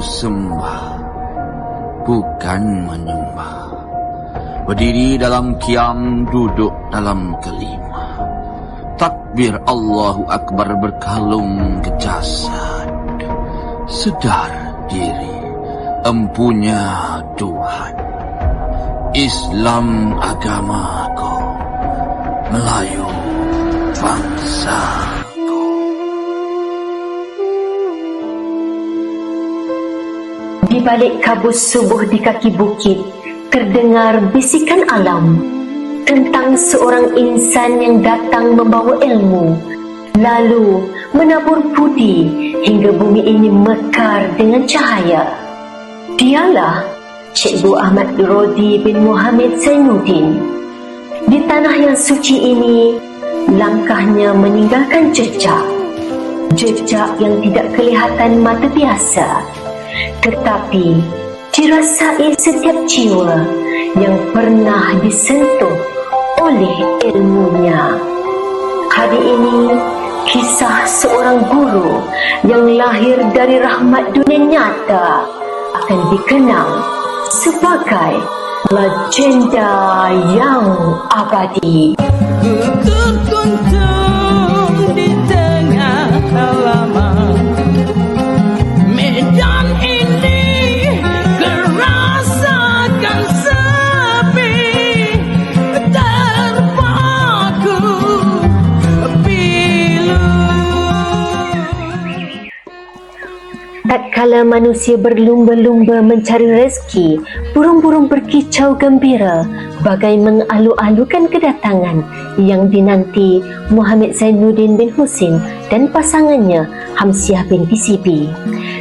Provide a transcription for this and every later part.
sembah, bukan menyembah. Berdiri dalam kiam, duduk dalam kelima. Takbir Allahu Akbar berkalung ke jasad. Sedar diri, empunya Tuhan. Islam agamaku, Melayu bangsaku. Di balik kabus subuh di kaki bukit, terdengar bisikan alam tentang seorang insan yang datang membawa ilmu, lalu menabur budi hingga bumi ini mekar dengan cahaya. Dialah Cikgu Ahmad Rodi bin Muhammad Zainuddin. Di tanah yang suci ini, langkahnya meninggalkan jejak. Jejak yang tidak kelihatan mata biasa, tetapi dirasai setiap jiwa yang pernah disentuh oleh ilmunya. Hari ini, kisah seorang guru yang lahir dari rahmat dunia nyata akan dikenang sebagai legenda yang abadi. Terkuntum Tatkala manusia berlumba-lumba mencari rezeki, burung-burung berkicau gembira bagai mengalu-alukan kedatangan yang dinanti Muhammad Zainuddin bin Husin dan pasangannya Hamsiah binti Sibi.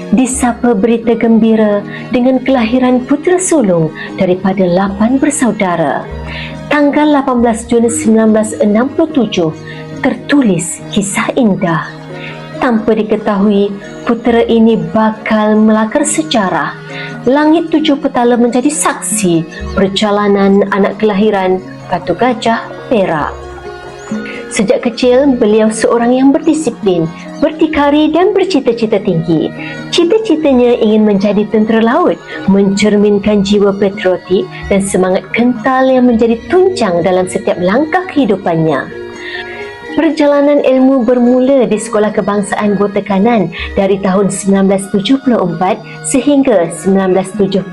Disapa berita gembira dengan kelahiran putera sulung daripada lapan bersaudara. Tanggal 18 Jun 1967 tertulis kisah indah tanpa diketahui putera ini bakal melakar sejarah. Langit tujuh petala menjadi saksi perjalanan anak kelahiran Batu Gajah Perak. Sejak kecil, beliau seorang yang berdisiplin, berdikari dan bercita-cita tinggi. Cita-citanya ingin menjadi tentera laut, mencerminkan jiwa patriotik dan semangat kental yang menjadi tunjang dalam setiap langkah kehidupannya. Perjalanan ilmu bermula di Sekolah Kebangsaan Bota Kanan dari tahun 1974 sehingga 1979.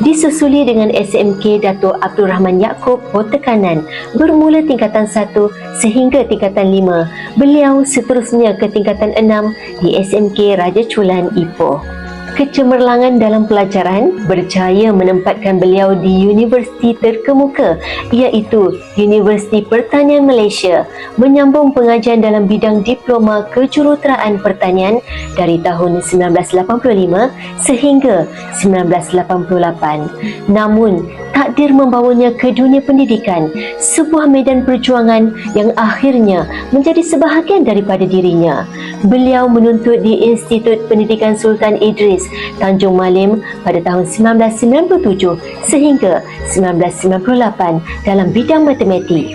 Disusuli dengan SMK Dato' Abdul Rahman Yaakob Bota Kanan bermula tingkatan 1 sehingga tingkatan 5. Beliau seterusnya ke tingkatan 6 di SMK Raja Chulan Ipoh kecemerlangan dalam pelajaran berjaya menempatkan beliau di universiti terkemuka iaitu Universiti Pertanian Malaysia menyambung pengajian dalam bidang diploma kejuruteraan pertanian dari tahun 1985 sehingga 1988 namun takdir membawanya ke dunia pendidikan sebuah medan perjuangan yang akhirnya menjadi sebahagian daripada dirinya. Beliau menuntut di Institut Pendidikan Sultan Idris Tanjung Malim pada tahun 1997 sehingga 1998 dalam bidang matematik.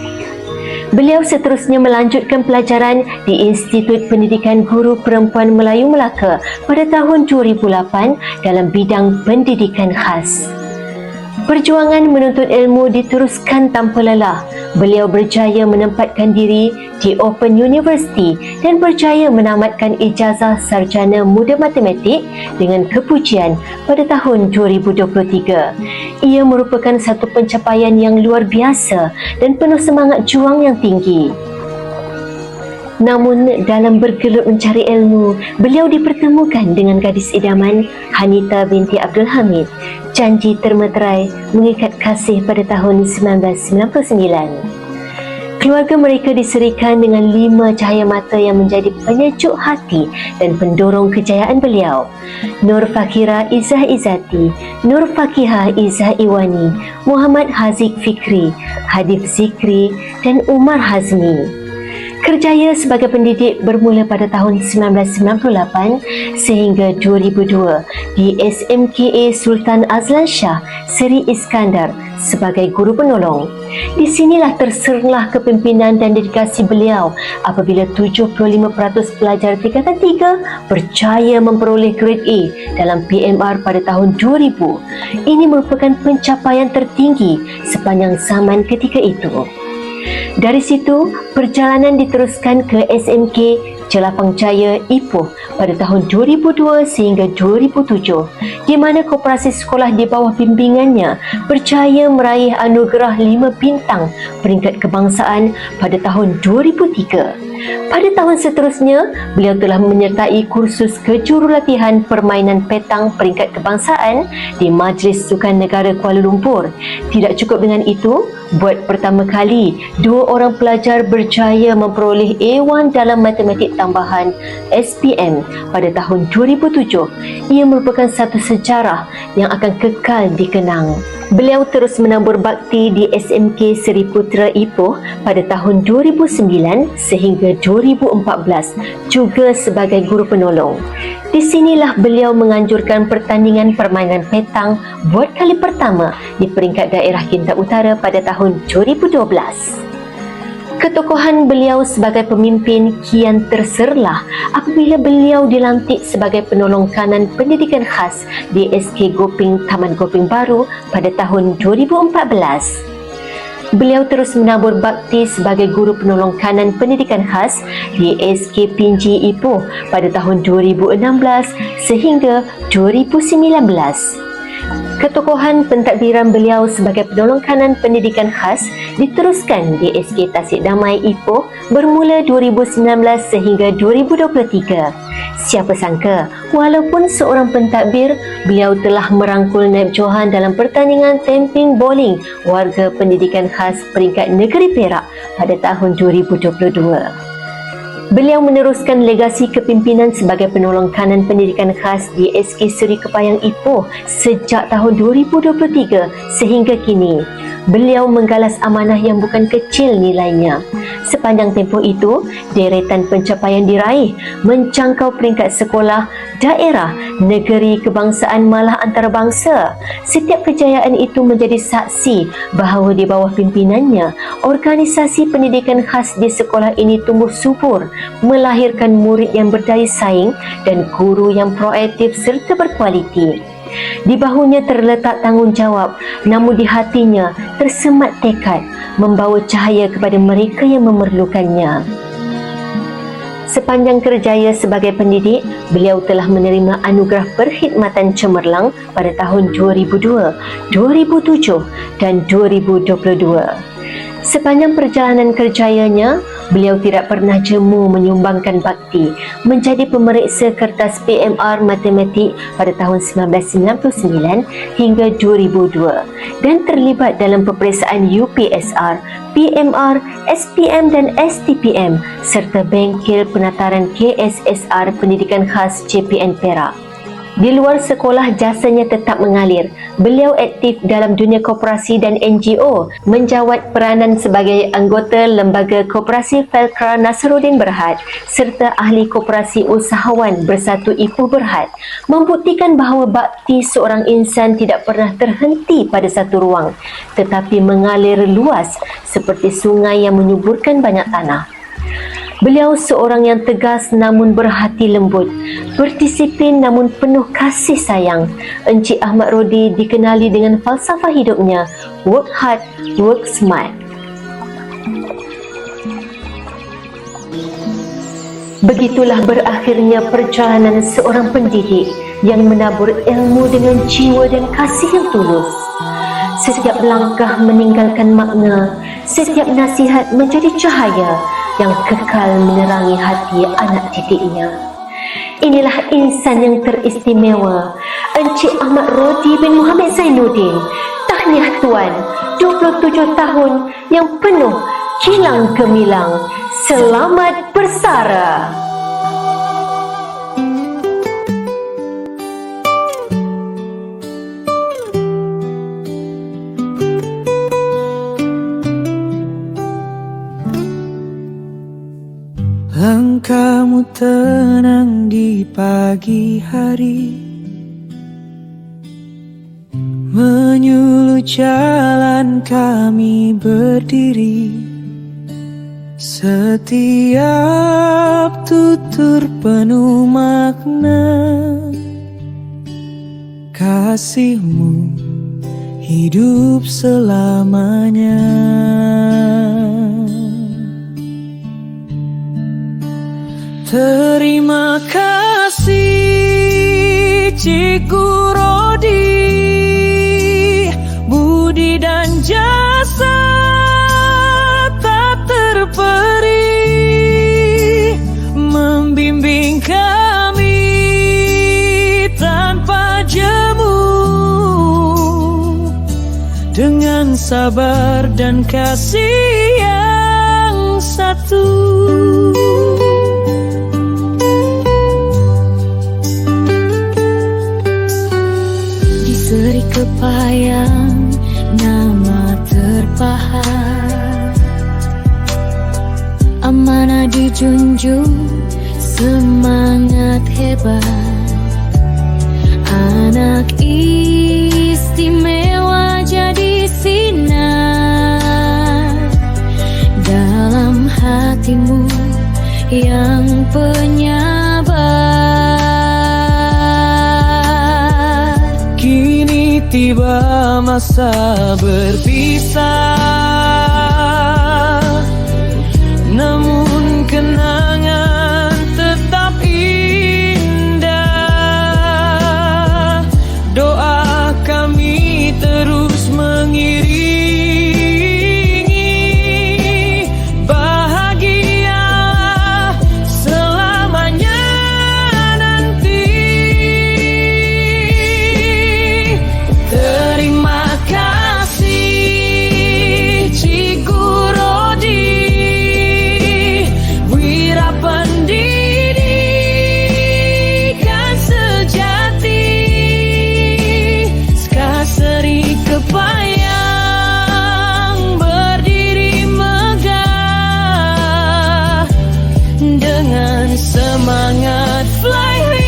Beliau seterusnya melanjutkan pelajaran di Institut Pendidikan Guru Perempuan Melayu Melaka pada tahun 2008 dalam bidang pendidikan khas. Perjuangan menuntut ilmu diteruskan tanpa lelah. Beliau berjaya menempatkan diri di Open University dan berjaya menamatkan ijazah sarjana muda matematik dengan kepujian pada tahun 2023. Ia merupakan satu pencapaian yang luar biasa dan penuh semangat juang yang tinggi. Namun dalam bergelut mencari ilmu, beliau dipertemukan dengan gadis idaman Hanita binti Abdul Hamid. Janji termeterai mengikat kasih pada tahun 1999. Keluarga mereka diserikan dengan lima cahaya mata yang menjadi penyejuk hati dan pendorong kejayaan beliau. Nur Fakira Izzah Izzati, Nur Fakihah Izzah Iwani, Muhammad Haziq Fikri, Hadif Zikri dan Umar Hazmi. Kerjaya sebagai pendidik bermula pada tahun 1998 sehingga 2002 di SMKA Sultan Azlan Shah Seri Iskandar sebagai guru penolong. Di sinilah terserlah kepimpinan dan dedikasi beliau apabila 75% pelajar tingkatan 3 percaya memperoleh grade A dalam PMR pada tahun 2000. Ini merupakan pencapaian tertinggi sepanjang zaman ketika itu. Dari situ, perjalanan diteruskan ke SMK Jelapang Jaya Ipoh pada tahun 2002 sehingga 2007 di mana koperasi sekolah di bawah bimbingannya berjaya meraih anugerah 5 bintang peringkat kebangsaan pada tahun 2003. Pada tahun seterusnya, beliau telah menyertai kursus kejurulatihan permainan petang peringkat kebangsaan di Majlis Sukan Negara Kuala Lumpur. Tidak cukup dengan itu, buat pertama kali, dua orang pelajar berjaya memperoleh A1 dalam matematik tambahan SPM pada tahun 2007. Ia merupakan satu sejarah yang akan kekal dikenang. Beliau terus menabur bakti di SMK Seri Putra Ipoh pada tahun 2009 sehingga 2014 juga sebagai guru penolong. Di sinilah beliau menganjurkan pertandingan permainan petang buat kali pertama di peringkat daerah Kinta Utara pada tahun 2012. Ketokohan beliau sebagai pemimpin kian terserlah apabila beliau dilantik sebagai penolong kanan pendidikan khas di SK Goping Taman Goping Baru pada tahun 2014. Beliau terus menabur bakti sebagai guru penolong kanan pendidikan khas di SK Pinji Ipoh pada tahun 2016 sehingga 2019. Ketokohan pentadbiran beliau sebagai penolong kanan pendidikan khas diteruskan di SK Tasik Damai Ipoh bermula 2019 sehingga 2023. Siapa sangka, walaupun seorang pentadbir, beliau telah merangkul Naib Johan dalam pertandingan tamping bowling warga pendidikan khas peringkat negeri Perak pada tahun 2022. Beliau meneruskan legasi kepimpinan sebagai penolong kanan pendidikan khas di SK Seri Kepayang Ipoh sejak tahun 2023 sehingga kini. Beliau menggalas amanah yang bukan kecil nilainya. Sepanjang tempoh itu, deretan pencapaian diraih mencangkau peringkat sekolah, daerah, negeri, kebangsaan malah antarabangsa. Setiap kejayaan itu menjadi saksi bahawa di bawah pimpinannya, organisasi pendidikan khas di sekolah ini tumbuh subur, melahirkan murid yang berdaya saing dan guru yang proaktif serta berkualiti. Di bahunya terletak tanggungjawab, namun di hatinya tersemat tekad membawa cahaya kepada mereka yang memerlukannya. Sepanjang kerjaya sebagai pendidik, beliau telah menerima anugerah perkhidmatan cemerlang pada tahun 2002, 2007 dan 2022. Sepanjang perjalanan kerjayanya, beliau tidak pernah jemu menyumbangkan bakti menjadi pemeriksa kertas PMR Matematik pada tahun 1999 hingga 2002 dan terlibat dalam peperiksaan UPSR, PMR, SPM dan STPM serta bengkel penataran KSSR Pendidikan Khas JPN Perak. Di luar sekolah jasanya tetap mengalir. Beliau aktif dalam dunia koperasi dan NGO, menjawat peranan sebagai anggota Lembaga Koperasi Felkra Nasruddin Berhad serta ahli koperasi usahawan Bersatu Ipoh Berhad, membuktikan bahawa bakti seorang insan tidak pernah terhenti pada satu ruang, tetapi mengalir luas seperti sungai yang menyuburkan banyak tanah. Beliau seorang yang tegas namun berhati lembut, berdisiplin namun penuh kasih sayang. Encik Ahmad Rodi dikenali dengan falsafah hidupnya, work hard, work smart. Begitulah berakhirnya perjalanan seorang pendidik yang menabur ilmu dengan jiwa dan kasih yang tulus. Setiap langkah meninggalkan makna, setiap nasihat menjadi cahaya yang kekal menerangi hati anak didiknya. Inilah insan yang teristimewa, Encik Ahmad Rodi bin Muhammad Zainuddin. Tahniah Tuan, 27 tahun yang penuh kilang gemilang. Selamat bersara. Tenang di pagi hari. Menyuluh jalan kami berdiri. Setiap tutur penuh makna. Kasihmu hidup selamanya Terima kasih Cikgu Rodi Budi dan jasa tak terperi Membimbing kami tanpa jemu. Dengan sabar dan kasih yang satu seri kepayang nama terpahat Amanah dijunjung semangat hebat. Anak istimewa jadi sinar. Dalam hatimu yang penyabar tiba masa berpisah. Namun kenangan Dengan semangat fly yang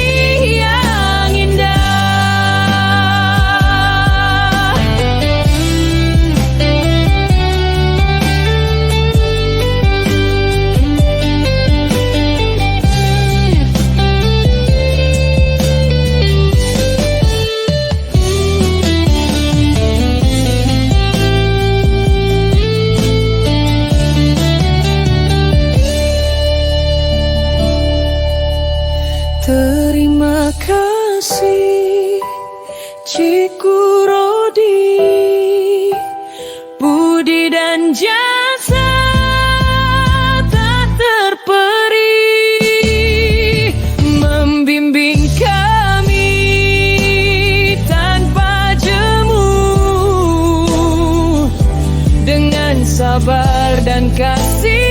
sabar dan kasih